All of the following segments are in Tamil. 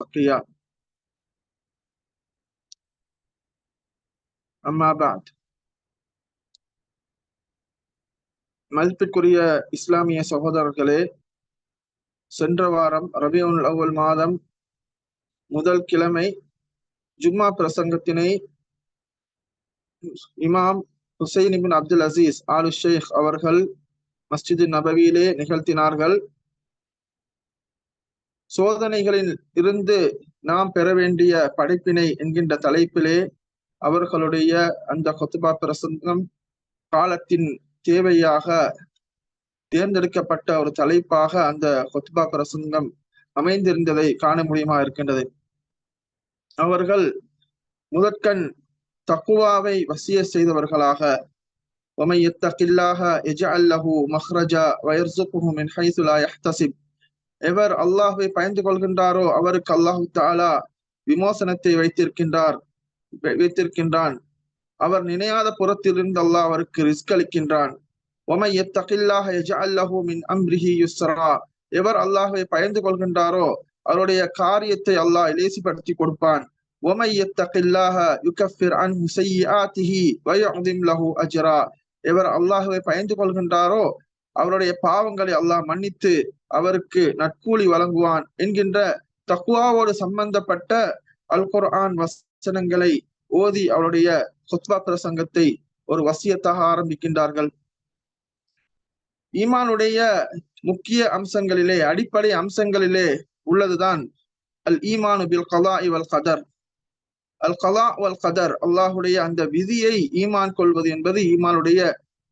القيام أما بعد மதிப்பிற்குரிய இஸ்லாமிய சகோதரர்களே சென்ற வாரம் ரபியுல் அவ்வல் மாதம் முதல் கிழமை ஜும்மா பிரசங்கத்தினை இமாம் Hussain ibn Abdul Aziz Aal Sheikh அவர்கள் மஸ்ஜிது நபவியிலே நிகழ்த்தினார்கள் சோதனைகளில் இருந்து நாம் பெற வேண்டிய படைப்பினை என்கின்ற தலைப்பிலே அவர்களுடைய அந்த கொத்துபா பிரசங்கம் காலத்தின் தேவையாக தேர்ந்தெடுக்கப்பட்ட ஒரு தலைப்பாக அந்த கொத்துபா பிரசங்கம் அமைந்திருந்ததை காண முடியுமா இருக்கின்றது அவர்கள் முதற்கண் தக்குவாவை வசிய செய்தவர்களாக ومن يتق الله يجعل له مخرجا ويرزقه من حيث لا يحتسب எவர் அல்லாஹுவை பயந்து கொள்கின்றாரோ அவருக்கு அல்லாஹு தாலா விமோசனத்தை வைத்திருக்கின்றார் வைத்திருக்கின்றான். அவர் நினையாத புறத்திலிருந்து அல்லாஹ் அவருக்கு ரிஸ்க் அளிக்கின்றான். ஒமை எத்தகில்லாஹ யஜஅல்லஹு மின் அம்ரிஹி யுஸ்ரா. எவர் அல்லாஹுவை பயந்து கொள்கின்றாரோ அவருடைய காரியத்தை அல்லாஹ் இலேசிப்படுத்தி கொடுப்பான். ஒமை எத்தகில்லாஹ யுகஃபிர் அன்ஹு ஸய்யிஆத்திஹி வயஉதிம் லஹு அஜ்ரா. எவர் அல்லாஹுவை பயந்து கொள்கின்றாரோ அவருடைய பாவங்களை அல்லாஹ் மன்னித்து அவருக்கு நட்கூலி வழங்குவான் என்கின்ற தக்குவாவோடு சம்பந்தப்பட்ட அல் குர்ஆன் வசனங்களை ஓதி அவருடைய ஹுத்பா பிரசங்கத்தை ஒரு வசியத்தாக ஆரம்பிக்கின்றார்கள். ஈமானுடைய முக்கிய அம்சங்களிலே அடிப்படை அம்சங்களிலே உள்ளதுதான் அல் ஈமானு பில் கலா இவல் கதர். அல் கலா வல் கதர் அல்லாஹுடைய அந்த விதியை ஈமான் கொள்வது என்பது ஈமானுடைய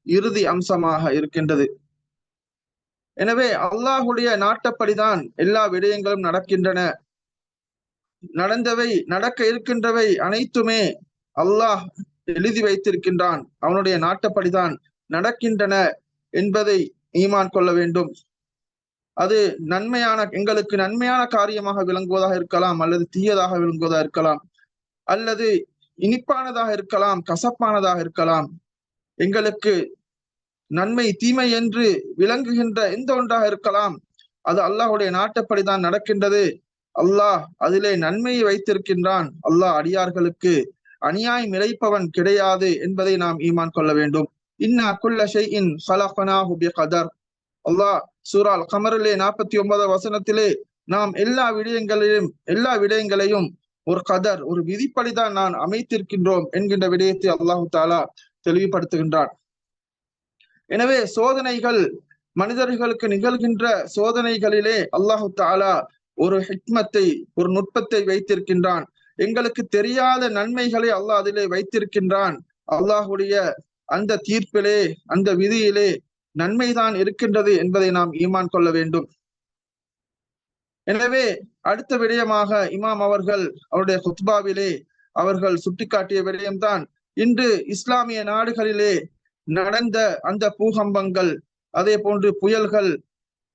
இறுதி அம்சமாக இருக்கின்றது. எனவே அல்லாஹுடைய நாட்டப்படிதான் எல்லா விடயங்களும் நடக்கின்றன. நடந்தவை நடக்க இருக்கின்றவை அனைத்துமே அல்லாஹ் எழுதி வைத்திருக்கின்றான். அவனுடைய நாட்டப்படிதான் நடக்கின்றன என்பதை ஈமான் கொள்ள வேண்டும். அது நன்மையான எங்களுக்கு நன்மையான காரியமாக விளங்குவதாக இருக்கலாம் அல்லது தீயதாக விளங்குவதாக இருக்கலாம் அல்லது இனிப்பானதாக இருக்கலாம் கசப்பானதாக இருக்கலாம். எங்களுக்கு நன்மை தீமை என்று விளங்குகின்ற எந்த ஒன்றாக இருக்கலாம். அது அல்லாஹுடைய நாட்டப்படிதான் நடக்கின்றது. அல்லாஹ் அதிலே நன்மையை வைத்திருக்கின்றான். அல்லாஹ் அடியார்களுக்கு அநியாயம் இழைப்பவன் கிடையாது என்பதை நாம் ஈமான் கொள்ள வேண்டும். இன்னா குல்ல ஷைஇன் ஹலகனாஹு அல்லாஹ் சூரால் கமரிலே நாற்பத்தி ஒன்பது வசனத்திலே நாம் எல்லா விடயங்களிலும் எல்லா விடயங்களையும் ஒரு கதர் ஒரு விதிப்படிதான் நான் அமைத்திருக்கின்றோம் என்கின்ற விடயத்தை அல்லாஹு தாலா தெளிவுபடுத்துகின்றான். எனவே சோதனைகள் மனிதர்களுக்கு நிகழ்கின்ற சோதனைகளிலே அல்லாஹு தாலா ஒரு ஹிக்மத்தை ஒரு நுட்பத்தை வைத்திருக்கின்றான். எங்களுக்கு தெரியாத நன்மைகளை அல்லாஹ் அதிலே வைத்திருக்கின்றான். அல்லாஹுடைய அந்த தீர்ப்பிலே அந்த விதியிலே நன்மைதான் இருக்கின்றது என்பதை நாம் ஈமான் கொள்ள வேண்டும். எனவே அடுத்த விடயமாக இமாம் அவர்கள் அவருடைய குத்பாவிலே அவர்கள் சுட்டிக்காட்டிய விடயம்தான். இன்று இஸ்லாமிய நாடுகளிலே நடந்த அந்த பூகம்பங்கள் அதே போன்று புயல்கள்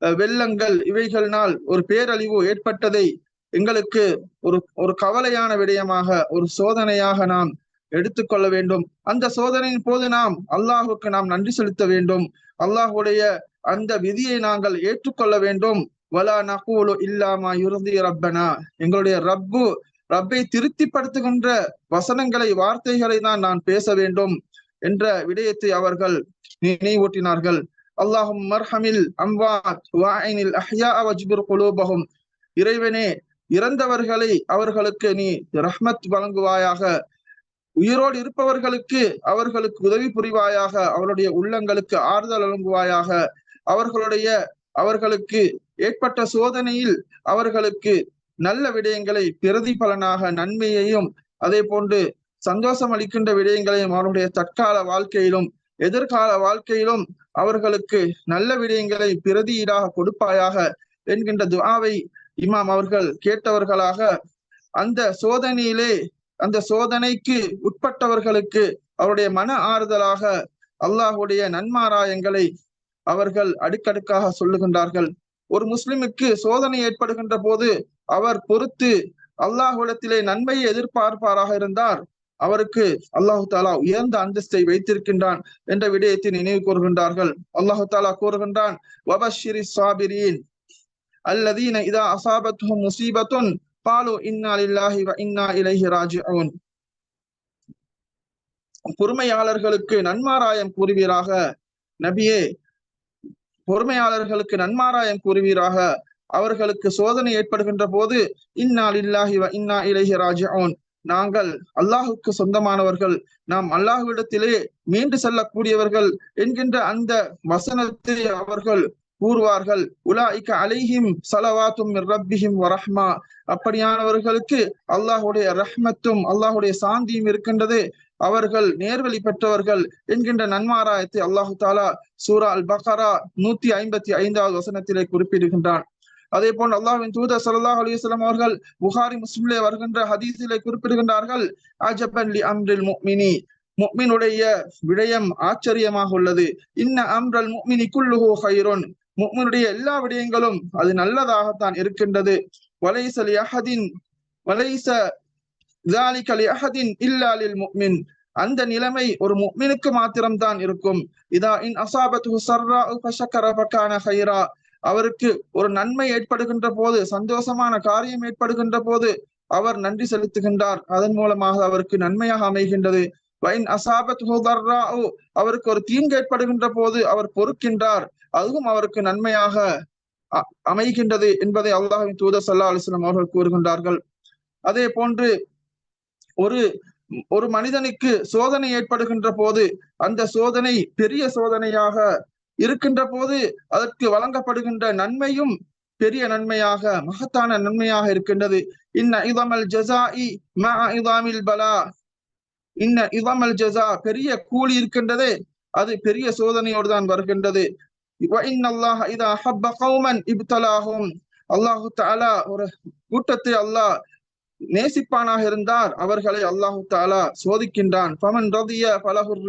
வெள்ளங்கள் இவைகளினால் ஒரு பேரழிவு ஏற்பட்டதை எங்களுக்கு ஒரு ஒரு கவலையான விடயமாக ஒரு சோதனையாக நாம் எடுத்துக்கொள்ள வேண்டும். அந்த சோதனையின் போது நாம் அல்லாஹுக்கு நாம் நன்றி செலுத்த வேண்டும். அல்லாஹுடைய அந்த விதியை நாங்கள் ஏற்றுக்கொள்ள வேண்டும். வலா நகூலு இல்லாமா யுருதி ரப்பனா. எங்களுடைய ரப்பு ரப்பை திருப்திப்படுத்துகின்ற வசனங்களை வார்த்தைகளை தான் நான் பேச வேண்டும். என்ற விடயத்தை அவர்கள் நினைவூட்டினார்கள். அல்லாஹும் மர்ஹமில் அம்வாத் வாயினில் அஹ்யா வஜ்பிர் குலூபகும் இறைவனே இறந்தவர்களை அவர்களுக்கு நீ ரஹ்மத் வழங்குவாயாக. உயிரோடு இருப்பவர்களுக்கு அவர்களுக்கு உதவி புரிவாயாக. அவருடைய உள்ளங்களுக்கு ஆறுதல் வழங்குவாயாக அவர்களுடைய அவர்களுக்கு ஏற்பட்ட சோதனையில் அவர்களுக்கு நல்ல விடயங்களை பிரதிபலனாக நன்மையையும் அதே போன்று சந்தோஷம் அளிக்கின்ற விடயங்களையும் அவருடைய தற்கால வாழ்க்கையிலும் எதிர்கால வாழ்க்கையிலும் அவர்களுக்கு நல்ல விடயங்களை பிரதியீடாக கொடுப்பாயாக என்கின்ற துவாவை இமாம் அவர்கள் கேட்டவர்களாக அந்த சோதனையிலே அந்த சோதனைக்கு உட்பட்டவர்களுக்கு அவருடைய மன ஆறுதலாக அல்லாஹுடைய நன்மாராயங்களை அவர்கள் அடுக்கடுக்காக சொல்லுகின்றார்கள். ஒரு முஸ்லிமுக்கு சோதனை ஏற்படுகின்ற போது அவர் பொறுத்து அல்லாஹுடத்திலே நன்மையை எதிர்பார்ப்பாராக இருந்தார். அவருக்கு அல்லாஹு தாலா உயர்ந்த அந்தஸ்தை வைத்திருக்கின்றான் என்ற விடயத்தை நினைவு கூறுகின்றார்கள். அல்லாஹு தாலா கூறுகின்றான் வபஷிரி அல்லதீன இதா அசாபத்துஹும் முசீபத்துன் பாலு இன்னா வ இன்னா இலஹி ராஜிஊன் பொறுமையாளர்களுக்கு நன்மாராயம் கூறுவீராக நபியே பொறுமையாளர்களுக்கு நன்மாராயம் கூறுவீராக அவர்களுக்கு சோதனை ஏற்படுகின்ற போது இன்னா இல்லாஹி வ இன்னா இலைஹி ராஜிஊன் நாங்கள் அல்லாஹுக்கு சொந்தமானவர்கள் நாம் அல்லாஹுவிடத்திலே மீண்டு செல்லக்கூடியவர்கள் என்கின்ற அந்த வசனத்தை அவர்கள் கூறுவார்கள். உலாய்க்க அலைஹிம் சலவாத்தும் ரப்பிஹிம் வரஹ்மா அப்படியானவர்களுக்கு அல்லாஹுடைய ரஹ்மத்தும் அல்லாஹுடைய சாந்தியும் இருக்கின்றது. அவர்கள் நேர்வழி பெற்றவர்கள் என்கின்ற நன்மாராயத்தை அல்லாஹு தாலா சூரா அல் பஹரா நூத்தி ஐம்பத்தி ஐந்தாவது வசனத்திலே குறிப்பிடுகின்றான். அதே போன்று அல்லாஹ்வின் தூதர் ஸல்லல்லாஹு அலைஹி வஸல்லம் அவர்கள் புகாரி முஸ்லிமிலே வருகின்ற ஹதீஸிலே குறிப்பிடுகின்றார்கள் அஜபன் லி அம்ரில் முஃமினி முஃமினுடைய விடயம் ஆச்சரியமாக உள்ளது இன்ன அம்ரல் முஃமினி குல்லுஹு ஹைருன் முஃமினுடைய எல்லா விடயங்களும் அது நல்லதாகத்தான் இருக்கின்றது வலைச லி அஹதின் வலைச ذلك لأحد إلا للمؤمن அந்த நிலைமை ஒரு முஃமினுக்கு மாத்திரம்தான் இருக்கும் இதா இன் அசாபத்து சர்ரா ஃபஷக்கர ஃபகான ஹைரா அவருக்கு ஒரு நன்மை ஏற்படுகின்ற போது சந்தோஷமான காரியம் ஏற்படுகின்ற போது அவர் நன்றி செலுத்துகின்றார். அதன் மூலமாக அவருக்கு நன்மையாக அமைகின்றது. வைன் அசாபத் அவருக்கு ஒரு தீங்கு ஏற்படுகின்ற போது அவர் பொறுக்கின்றார். அதுவும் அவருக்கு நன்மையாக அமைகின்றது என்பதை அல்லாஹின் தூதர் சல்லா அலிஸ்லாம் அவர்கள் கூறுகின்றார்கள். அதே போன்று ஒரு ஒரு மனிதனுக்கு சோதனை ஏற்படுகின்ற போது அந்த சோதனை பெரிய சோதனையாக இருக்கின்ற போது அதற்கு வழங்கப்படுகின்ற நன்மையும் பெரிய நன்மையாக மகத்தான நன்மையாக இருக்கின்றது. இன்ன இதமல் ஜசா இதாமில் பலா. இன்ன இதமல் ஜசா. பெரிய கூலி இருக்கின்றது அது பெரிய சோதனையோடு தான் வருகின்றது. அல்லாஹ் இதா ஹப்ப கௌமன் இப்தலாகும் அல்லாஹு தாலா ஒரு கூட்டத்தை அல்லாஹ் நேசிப்பானாக இருந்தார். அவர்களை அல்லாஹு தாலா சோதிக்கின்றான். பமன் ரதிய பலஹுர்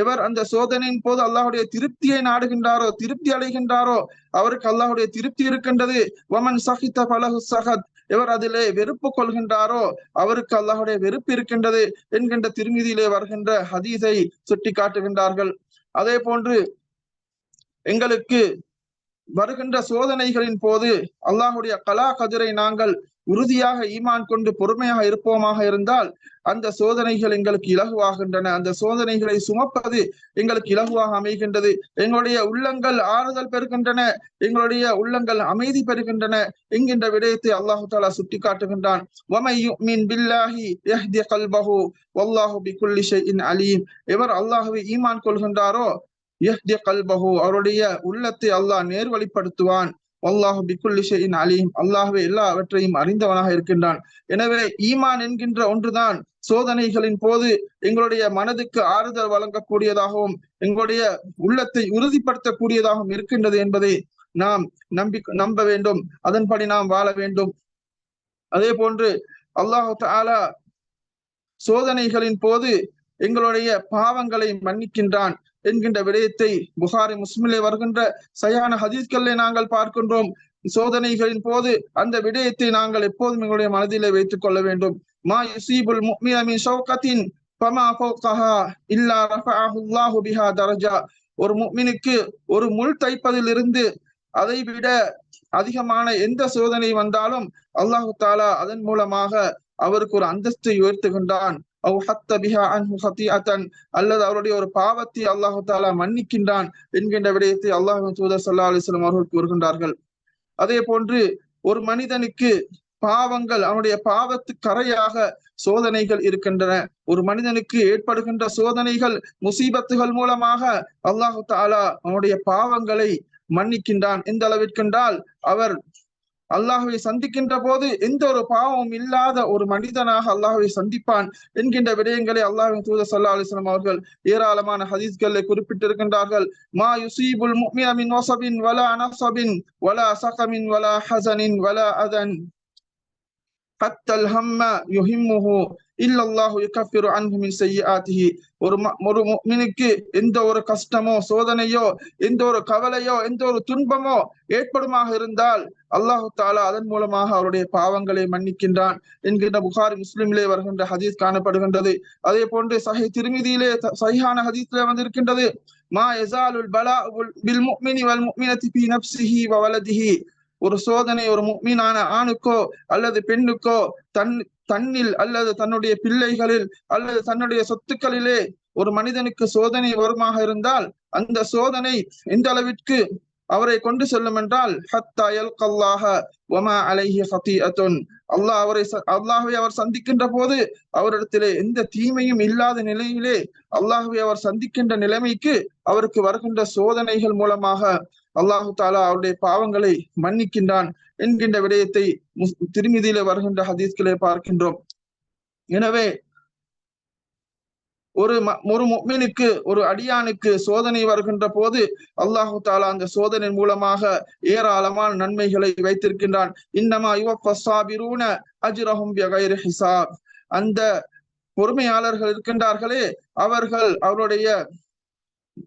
எவர் அந்த சோதனையின் போது அல்லாஹுடைய திருப்தியை நாடுகின்றாரோ திருப்தி அடைகின்றாரோ அவருக்கு அல்லாஹுடைய திருப்தி இருக்கின்றது. வமன் சஹித்த பலஹு சஹத் எவர் அதிலே வெறுப்பு கொள்கின்றாரோ அவருக்கு அல்லாஹுடைய வெறுப்பு இருக்கின்றது என்கின்ற திருமதியிலே வருகின்ற ஹதீஸை சுட்டி காட்டுகின்றார்கள் அதே போன்று எங்களுக்கு வருகின்ற சோதனைகளின் போது அல்லாஹுடைய கலா கதிரை நாங்கள் உறுதியாக ஈமான் கொண்டு பொறுமையாக இருப்போமாக இருந்தால் அந்த சோதனைகள் எங்களுக்கு இலகுவாகின்றன. அந்த சோதனைகளை சுமப்பது எங்களுக்கு இலகுவாக அமைகின்றது. எங்களுடைய உள்ளங்கள் ஆறுதல் பெறுகின்றன. எங்களுடைய உள்ளங்கள் அமைதி பெறுகின்றன என்கின்ற விடயத்தை அல்லாஹு தாலா சுட்டி காட்டுகின்றான் அலீம். எவர் அல்லாஹுவை ஈமான் கொள்கின்றாரோ கல்பஹு அவருடைய உள்ளத்தை அல்லாஹ் நேர்வழிப்படுத்துவான். அல்லாஹ் பிக்குல்லிஷையின் அலீம். அல்லாஹ்வே எல்லாவற்றையும் அறிந்தவனாக இருக்கின்றான். எனவே ஈமான் என்கின்ற ஒன்றுதான் சோதனைகளின் போது எங்களுடைய மனதுக்கு ஆறுதல் வழங்கக்கூடியதாகவும் எங்களுடைய உள்ளத்தை உறுதிப்படுத்தக்கூடியதாகவும் இருக்கின்றது என்பதை நாம் நம்பி நம்ப வேண்டும். அதன்படி நாம் வாழ வேண்டும். அதே போன்று அல்லாஹு தாலா சோதனைகளின் போது எங்களுடைய பாவங்களை மன்னிக்கின்றான். என்கின்ற விடயத்தை புகாரி முஸ்லிமிலே வருகின்ற சயான ஹதீஸ்களை நாங்கள் பார்க்கின்றோம். சோதனைகளின் போது அந்த விடயத்தை நாங்கள் எப்போதும் எங்களுடைய மனதிலே வைத்துக் கொள்ள வேண்டும். மா யுசீபுல் ஷௌகத்தின் ஃபௌகஹா இல்லா ரஃபஅஹு அல்லாஹு பிஹா தரஜா. ஒரு முக்மினுக்கு ஒரு முள் தைப்பதிலிருந்து அதை விட அதிகமான எந்த சோதனை வந்தாலும் அல்லாஹு தாலா அதன் மூலமாக அவருக்கு ஒரு அந்தஸ்தை உயர்த்துகின்றான். அல்லது அவருடைய ஒரு பாவத்தை அல்லாஹு தாலா மன்னிக்கின்றான் என்கின்ற விடயத்தை அல்லாஹு தூதர் சல்லா அலிஸ்லாம் அவர்கள் கூறுகின்றார்கள். அதே போன்று ஒரு மனிதனுக்கு பாவங்கள் அவனுடைய பாவத்து கரையாக சோதனைகள் இருக்கின்றன. ஒரு மனிதனுக்கு ஏற்படுகின்ற சோதனைகள் முசீபத்துகள் மூலமாக அல்லாஹு தாலா அவனுடைய பாவங்களை மன்னிக்கின்றான். எந்த அளவிற்கென்றால் அவர் அல்லாஹுவை சந்திக்கின்ற போது எந்த ஒரு பாவமும் இல்லாத ஒரு மனிதனாக அல்லாஹுவை சந்திப்பான் என்கின்ற விடயங்களை அல்லாஹின் தூத சல்லா அலிஸ்லாம் அவர்கள் ஏராளமான ஹதீஸ்களை குறிப்பிட்டிருக்கின்றார்கள். மா யுசீபுல் முக்மியமின் மின் வலா அனசபின் வலா சகமின் வலா ஹசனின் வலா அதன். ஹத்தல் ஹம்ம யுஹிம்முஹு இல்லல்லாஹு யுகஃபிரு அன்ஹு மின் செய்யாத்திஹி ஒரு ஒரு முஃமினுக்கு எந்த ஒரு கஷ்டமோ சோதனையோ எந்த ஒரு கவலையோ எந்த ஒரு துன்பமோ ஏற்படுமாக இருந்தால் அல்லாஹு தாலா அதன் மூலமாக அவருடைய பாவங்களை மன்னிக்கின்றான் என்கின்ற புகாரி முஸ்லிமிலே வருகின்ற ஹதீஸ் காணப்படுகின்றது. அதே போன்று சஹி திருமிதியிலே சஹிஹான ஹதீஸ்ல வந்திருக்கின்றது. மா எசாலுல் பலா பில் முக்மினி வல் முஃமினதி பி நப்சிஹி வவலதிஹி ஒரு சோதனை ஒரு மீனான ஆணுக்கோ அல்லது பெண்ணுக்கோ தன் தன்னில் அல்லது தன்னுடைய பிள்ளைகளில் அல்லது தன்னுடைய சொத்துக்களிலே ஒரு மனிதனுக்கு சோதனை வருமாக இருந்தால் அந்த சோதனை எந்த அளவிற்கு அவரை கொண்டு செல்லும் என்றால் வமா அல்லாஹ் அவரை அல்லாஹ்வை அவர் சந்திக்கின்ற போது அவரிடத்திலே எந்த தீமையும் இல்லாத நிலையிலே அல்லாஹ்வை அவர் சந்திக்கின்ற நிலைமைக்கு அவருக்கு வருகின்ற சோதனைகள் மூலமாக அல்லாஹு தாலா அவருடைய பாவங்களை மன்னிக்கின்றான் என்கின்ற விடயத்தை திருமிதியில வருகின்ற ஹதீஸ்களை பார்க்கின்றோம். எனவே ஒரு ஒரு முக்மினுக்கு ஒரு அடியானுக்கு சோதனை வருகின்ற போது அல்லாஹு தாலா அந்த சோதனை மூலமாக ஏராளமான நன்மைகளை வைத்திருக்கின்றான். இன்னமா யுவசாபிரூன அஜிரஹும் ஹிசாப் அந்த பொறுமையாளர்கள் இருக்கின்றார்களே அவர்கள் அவருடைய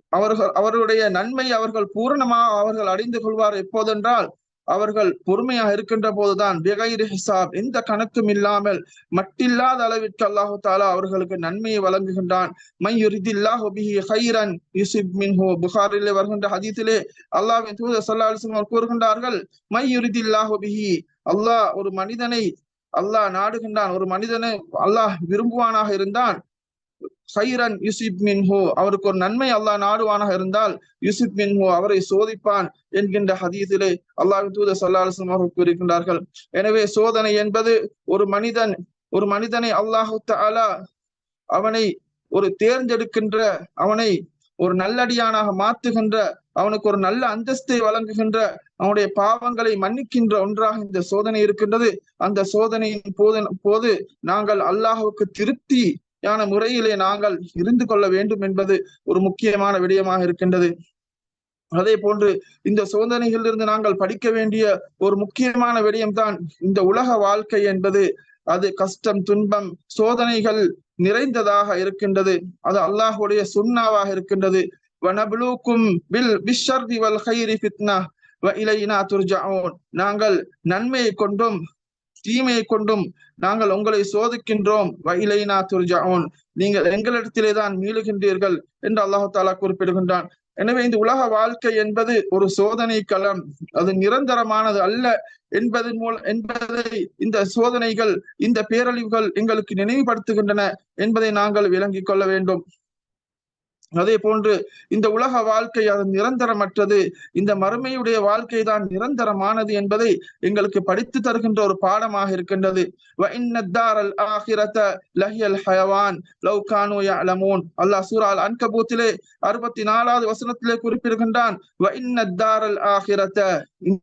அவர்கள் அவருடைய நன்மை அவர்கள் பூரணமாக அவர்கள் அடைந்து கொள்வார் எப்போதென்றால் அவர்கள் பொறுமையாக இருக்கின்ற போதுதான் பெகைர் ஹிசாப் எந்த கணக்கும் இல்லாமல் மட்டில்லாத அளவிற்கு அல்லாஹு தாலா அவர்களுக்கு நன்மையை வழங்குகின்றான். மையுரிதில்லாஹு பிஹி ஹைரன் யூசிப் புகாரிலே வருகின்ற ஹதீத்திலே அல்லாஹின் தூத சல்லா அலிஸ்லாம் கூறுகின்றார்கள் மையுரிதில்லாஹு பிஹி. அல்லாஹ் ஒரு மனிதனை அல்லாஹ் நாடுகின்றான். ஒரு மனிதனை அல்லாஹ் விரும்புவானாக இருந்தான். சைரன் யூசிப் மின்ஹோ. அவருக்கு ஒரு நன்மை அல்லாஹ் நாடுவானாக இருந்தால் யூசிப் மின்ஹோ அவரை சோதிப்பான் என்கின்ற ஹதீஸிலே அல்லாஹ் தூத சல்லாஹம் அவர்கள் கூறுகின்றார்கள். எனவே சோதனை என்பது ஒரு மனிதன் ஒரு மனிதனை அல்லாஹு தாலா அவனை ஒரு தேர்ந்தெடுக்கின்ற அவனை ஒரு நல்லடியானாக மாத்துகின்ற அவனுக்கு ஒரு நல்ல அந்தஸ்தை வழங்குகின்ற அவனுடைய பாவங்களை மன்னிக்கின்ற ஒன்றாக இந்த சோதனை இருக்கின்றது. அந்த சோதனையின் போது போது நாங்கள் அல்லாஹுக்கு திருப்தி யான முறையிலே நாங்கள் இருந்து கொள்ள வேண்டும் என்பது ஒரு முக்கியமான விடயமாக இருக்கின்றது. அதே போன்று இந்த சோதனைகளிலிருந்து நாங்கள் படிக்க வேண்டிய ஒரு முக்கியமான விடயம்தான் இந்த உலக வாழ்க்கை என்பது. அது கஷ்டம் துன்பம் சோதனைகள் நிறைந்ததாக இருக்கின்றது. அது அல்லாஹுடைய சுண்ணாவாக இருக்கின்றது. வனபுலூக்கும் பில் பிஷர்தி வல் ஹைரி ஃபித்னா இலையினா துர்ஜாவோன் நாங்கள் நன்மையை கொண்டும் தீமையை கொண்டும் நாங்கள் உங்களை சோதிக்கின்றோம். வயலைனா துர்ஜாவோன் நீங்கள் எங்களிடத்திலே தான் மீளுகின்றீர்கள் என்று அல்லாஹு தாலா குறிப்பிடுகின்றான். எனவே இந்த உலக வாழ்க்கை என்பது ஒரு சோதனை களம். அது நிரந்தரமானது அல்ல என்பதன் மூலம் என்பதை இந்த சோதனைகள் இந்த பேரழிவுகள் எங்களுக்கு நினைவுபடுத்துகின்றன என்பதை நாங்கள் விளங்கிக் கொள்ள வேண்டும். அதே போன்று இந்த உலக வாழ்க்கை அது நிரந்தரமற்றது. இந்த மறுமையுடைய வாழ்க்கை தான் நிரந்தரமானது என்பதை எங்களுக்கு படித்து தருகின்ற ஒரு பாடமாக இருக்கின்றது. அல்லாஹ் சூரால் அன்கபூத்திலே அறுபத்தி நாலாவது வசனத்திலே குறிப்பிடுகின்றான்.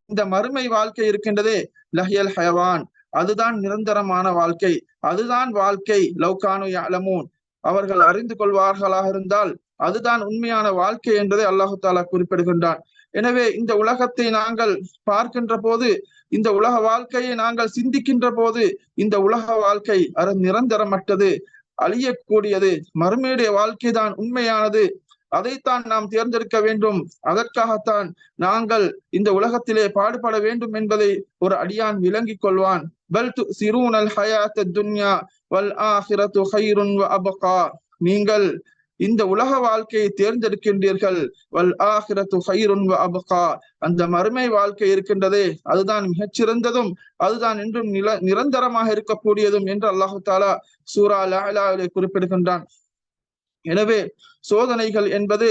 இந்த மறுமை வாழ்க்கை இருக்கின்றதே லஹியல் ஹயவான். அதுதான் நிரந்தரமான வாழ்க்கை. அதுதான் வாழ்க்கை. லவ்கானு அலமூன் அவர்கள் அறிந்து கொள்வார்களாக இருந்தால் அதுதான் உண்மையான வாழ்க்கை என்பதை அல்லாஹு தாலா குறிப்பிடுகின்றான். எனவே இந்த உலகத்தை நாங்கள் பார்க்கின்ற போது இந்த உலக வாழ்க்கையை நாங்கள் சிந்திக்கின்ற போது இந்த உலக வாழ்க்கை அது நிரந்தரமற்றது அழியக்கூடியது மறுமையுடைய வாழ்க்கை தான் உண்மையானது. அதைத்தான் நாம் தேர்ந்தெடுக்க வேண்டும். அதற்காகத்தான் நாங்கள் இந்த உலகத்திலே பாடுபட வேண்டும் என்பதை ஒரு அடியான் விளங்கிக் கொள்வான். பல் து சிறுனல் ஹயாத் துன்யா வல் ஆஹிரத்து ஹைருன் அபகா. நீங்கள் இந்த உலக வாழ்க்கையை தேர்ந்தெடுக்கின்றீர்கள். வல் ஆஹிரத்து ஹைருன் அபகா. அந்த மறுமை வாழ்க்கை இருக்கின்றதே அதுதான் மிகச்சிறந்ததும் அதுதான் என்றும் நில நிரந்தரமாக இருக்கக்கூடியதும் என்று அல்லாஹு தாலா சூரா லாலாவிலே குறிப்பிடுகின்றான். எனவே சோதனைகள் என்பது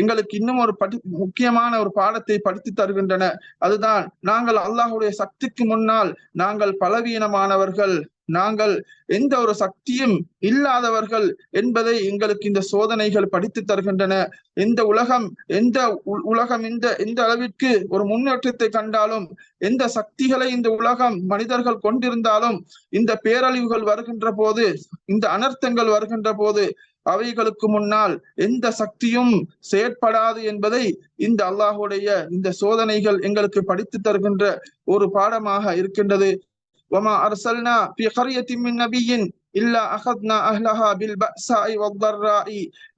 எங்களுக்கு இன்னும் ஒரு படி முக்கியமான ஒரு பாடத்தை படித்து தருகின்றன. அதுதான் நாங்கள் அல்லாஹுடைய சக்திக்கு முன்னால் நாங்கள் பலவீனமானவர்கள் நாங்கள் எந்த ஒரு சக்தியும் இல்லாதவர்கள் என்பதை எங்களுக்கு இந்த சோதனைகள் படித்து தருகின்றன. எந்த உலகம் எந்த உலகம் இந்த எந்த அளவிற்கு ஒரு முன்னேற்றத்தை கண்டாலும் எந்த சக்திகளை இந்த உலகம் மனிதர்கள் கொண்டிருந்தாலும் இந்த பேரழிவுகள் வருகின்ற போது இந்த அனர்த்தங்கள் வருகின்ற போது அவைகளுக்கு முன்னால் எந்த சக்தியும் செயற்படாது என்பதை இந்த அல்லாஹுடைய இந்த சோதனைகள் எங்களுக்கு படித்து தருகின்ற ஒரு பாடமாக இருக்கின்றது. وما أرسلنا في قرية من نبي إلا أخذنا أهلها بالبأساء والضراء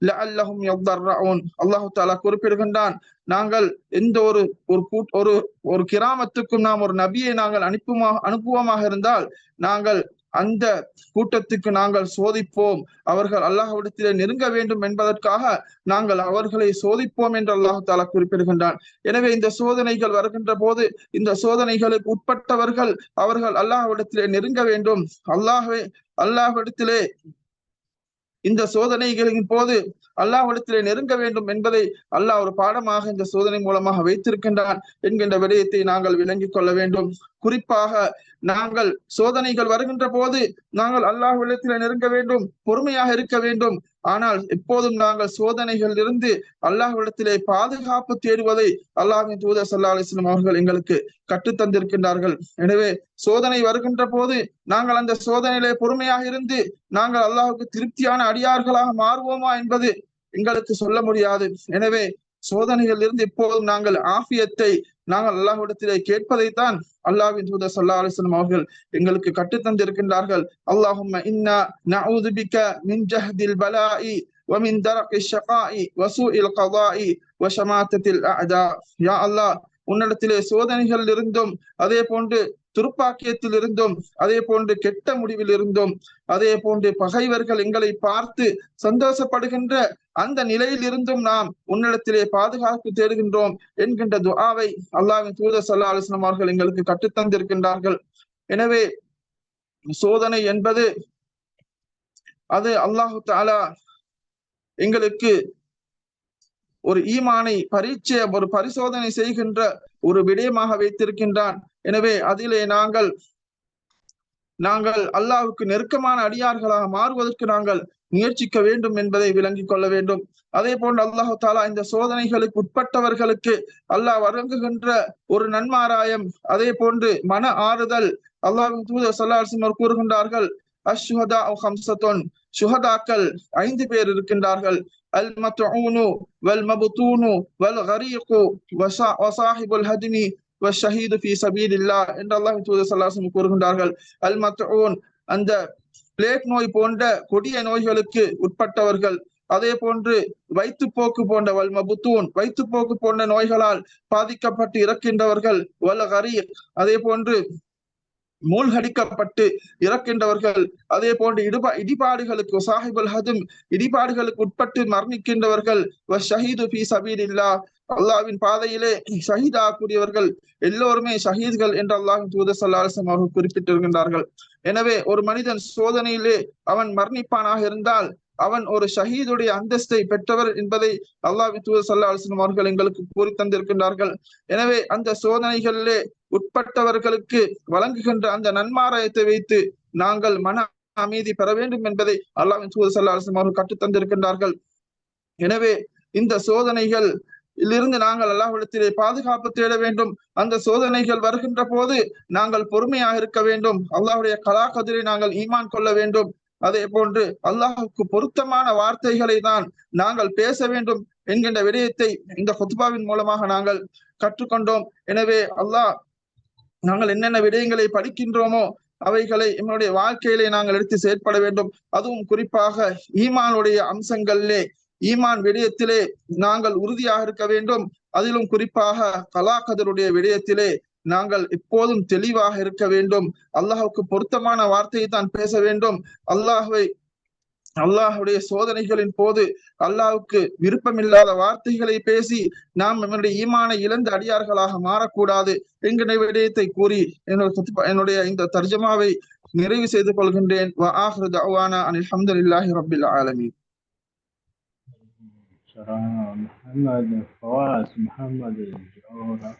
لعلهم يضرعون الله تعالى குறிப்பிடுகின்றான் நாங்கள் எந்த ஒரு ஒரு ஒரு ஒரு கிராமத்துக்கும் நாம் ஒரு நபியை நாங்கள் அனுப்புமா அனுப்புவோமாக இருந்தால் நாங்கள் அந்த கூட்டத்துக்கு நாங்கள் சோதிப்போம். அவர்கள் அல்லாஹ்விடத்திலே நெருங்க வேண்டும் என்பதற்காக நாங்கள் அவர்களை சோதிப்போம் என்று அல்லாஹு தாலா குறிப்பிடுகின்றான். எனவே இந்த சோதனைகள் வருகின்ற போது இந்த சோதனைகளுக்கு உட்பட்டவர்கள் அவர்கள் அல்லாஹ்விடத்திலே நெருங்க வேண்டும். அல்லாஹே அல்லாஹ்விடத்திலே இந்த சோதனைகளின் போது அல்லாஹ்விடத்திலே நெருங்க வேண்டும் என்பதை அல்லாஹ் ஒரு பாடமாக இந்த சோதனை மூலமாக வைத்திருக்கின்றான் என்கின்ற விடயத்தை நாங்கள் விளங்கிக் கொள்ள வேண்டும். குறிப்பாக நாங்கள் சோதனைகள் வருகின்ற போது நாங்கள் அல்லாஹ் அல்லாஹ்விடத்திலே நெருங்க வேண்டும் பொறுமையாக இருக்க வேண்டும். ஆனால் எப்போதும் நாங்கள் சோதனைகள் இருந்து அல்லாஹ்விடத்திலே பாதுகாப்பு தேடுவதை அல்லாஹின் தூதர் சல்லா அலிஸ்லாம் அவர்கள் எங்களுக்கு கற்றுத்தந்திருக்கின்றார்கள் எனவே சோதனை வருகின்ற போது நாங்கள் அந்த சோதனையிலே பொறுமையாக இருந்து நாங்கள் அல்லாஹுக்கு திருப்தியான அடியார்களாக மாறுவோமா என்பது எங்களுக்கு சொல்ல முடியாது. எனவே சோதனைகள் இருந்து இப்போதும் நாங்கள் ஆஃபியத்தை நாங்கள் அல்லாஹ்விடத்திலே கேட்பதைத்தான் அல்லாஹ்வின் தூதர் சல்லா அலிஸ்லாம் அவர்கள் எங்களுக்கு கற்றுத் தந்திருக்கின்றார்கள் அல்லாஹும்ம இன்னா நஊது பிக்க மின் ஜஹ்தில் பலாஇ ومن درق الشقاء وسوء القضاء وشماتة الأعداء يا الله உன்னிடத்திலே சோதனைகள் இருந்தும் அதே போன்று துருப்பாக்கியத்தில் இருந்தும் அதே போன்று கெட்ட முடிவில் இருந்தும் அதே போன்று பகைவர்கள் எங்களை பார்த்து சந்தோஷப்படுகின்ற அந்த நிலையில் இருந்தும் நாம் உன்னிடத்திலே பாதுகாப்பு தேடுகின்றோம் என்கின்ற துஆவை அல்லாஹ்வின் தூத சல்லா அலிஸ்லாம் அவர்கள் எங்களுக்கு கற்றுத்தந்திருக்கின்றார்கள் எனவே சோதனை என்பது அது அல்லாஹு தாலா எங்களுக்கு ஒரு ஈமானை பரீட்சை ஒரு பரிசோதனை செய்கின்ற ஒரு விடயமாக வைத்திருக்கின்றான். எனவே அதிலே நாங்கள் நாங்கள் அல்லாவுக்கு நெருக்கமான அடியார்களாக மாறுவதற்கு நாங்கள் முயற்சிக்க வேண்டும் என்பதை விளங்கிக் கொள்ள வேண்டும். அதே போன்று அல்லாஹு தாலா இந்த சோதனைகளுக்கு உட்பட்டவர்களுக்கு அல்லாஹ் வழங்குகின்ற ஒரு நன்மாராயம் அதே போன்று மன ஆறுதல் அல்லாஹின் தூதர் சல்லாசிமர் கூறுகின்றார்கள். அஷ்ஹதா ஹம்சத்தோன் சுஹதாக்கள் ஐந்து பேர் இருக்கின்றார்கள். அல் மத்ஊனு வல் மபுத்தூனு வல் கரீகு வசாஹிபுல் ஹதினி வஷஹீது ஃபி சபீலில்லாஹ் என்று அல்லாஹ் தூதர் சல்லாசம் கூறுகின்றார்கள். அல் மத்ஊன் அந்த பிளேக் நோய் போன்ற கொடிய நோய்களுக்கு உட்பட்டவர்கள் அதே போன்று வயிற்றுப்போக்கு போன்ற வல் மபுத்தூன் வயிற்றுப்போக்கு போன்ற நோய்களால் பாதிக்கப்பட்டு இறக்கின்றவர்கள் வல் கரீக் அதே போன்று மூழ்கடிக்கப்பட்டு இறக்கின்றவர்கள் அதே போன்று இடுபா இடிபாடுகளுக்கு சாஹிபுல் ஹதும் இடிபாடுகளுக்கு உட்பட்டு மரணிக்கின்றவர்கள் ஷஹீது பி சபீலில்லா அல்லாவின் பாதையிலே ஷஹீதா கூடியவர்கள் எல்லோருமே ஷஹீத்கள் என்று அல்லாஹின் தூதர் சல்லாசம் அவர்கள் குறிப்பிட்டிருக்கின்றார்கள். எனவே ஒரு மனிதன் சோதனையிலே அவன் மரணிப்பானாக இருந்தால் அவன் ஒரு ஷஹீதுடைய அந்தஸ்தை பெற்றவர் என்பதை அல்லாஹ் தூதர் சல்லா அவர்கள் எங்களுக்கு கூறி தந்திருக்கின்றார்கள். எனவே அந்த சோதனைகளிலே உட்பட்டவர்களுக்கு வழங்குகின்ற அந்த நன்மாராயத்தை வைத்து நாங்கள் மன அமைதி பெற வேண்டும் என்பதை அல்லாஹின் தூதர் சல்லா அலிஸ்லாம் அவர்கள் கற்றுத்தந்திருக்கின்றார்கள் எனவே இந்த சோதனைகள் இருந்து நாங்கள் அல்லாஹ்விடத்திலே பாதுகாப்பு தேட வேண்டும். அந்த சோதனைகள் வருகின்ற போது நாங்கள் பொறுமையாக இருக்க வேண்டும். அல்லாஹுடைய கலாகதிரை நாங்கள் ஈமான் கொள்ள வேண்டும். அதே போன்று அல்லாஹுக்கு பொருத்தமான வார்த்தைகளை தான் நாங்கள் பேச வேண்டும் என்கின்ற விடயத்தை இந்த ஹுத்பாவின் மூலமாக நாங்கள் கற்றுக்கொண்டோம். எனவே அல்லாஹ் நாங்கள் என்னென்ன விடயங்களை படிக்கின்றோமோ அவைகளை என்னுடைய வாழ்க்கையிலே நாங்கள் எடுத்து செயற்பட வேண்டும். அதுவும் குறிப்பாக ஈமானுடைய அம்சங்களிலே ஈமான் விடயத்திலே நாங்கள் உறுதியாக இருக்க வேண்டும். அதிலும் குறிப்பாக கலாகதருடைய விடயத்திலே நாங்கள் எப்போதும் தெளிவாக இருக்க வேண்டும் அல்லாஹுக்கு பொருத்தமான வார்த்தையை தான் பேச வேண்டும் அல்லாஹுவை அல்லாஹுடைய சோதனைகளின் போது அல்லாஹுக்கு விருப்பமில்லாத வார்த்தைகளை பேசி நாம் நம்முடைய ஈமானை இழந்த அடியார்களாக மாறக்கூடாது என்கிற விடயத்தை கூறி என்னுடைய என்னுடைய இந்த தர்ஜமாவை நிறைவு செய்து கொள்கின்றேன் அல்ஹம்துலில்லாஹி ரப்பில் ஆலமீன் محمد فواز محمد الجوهر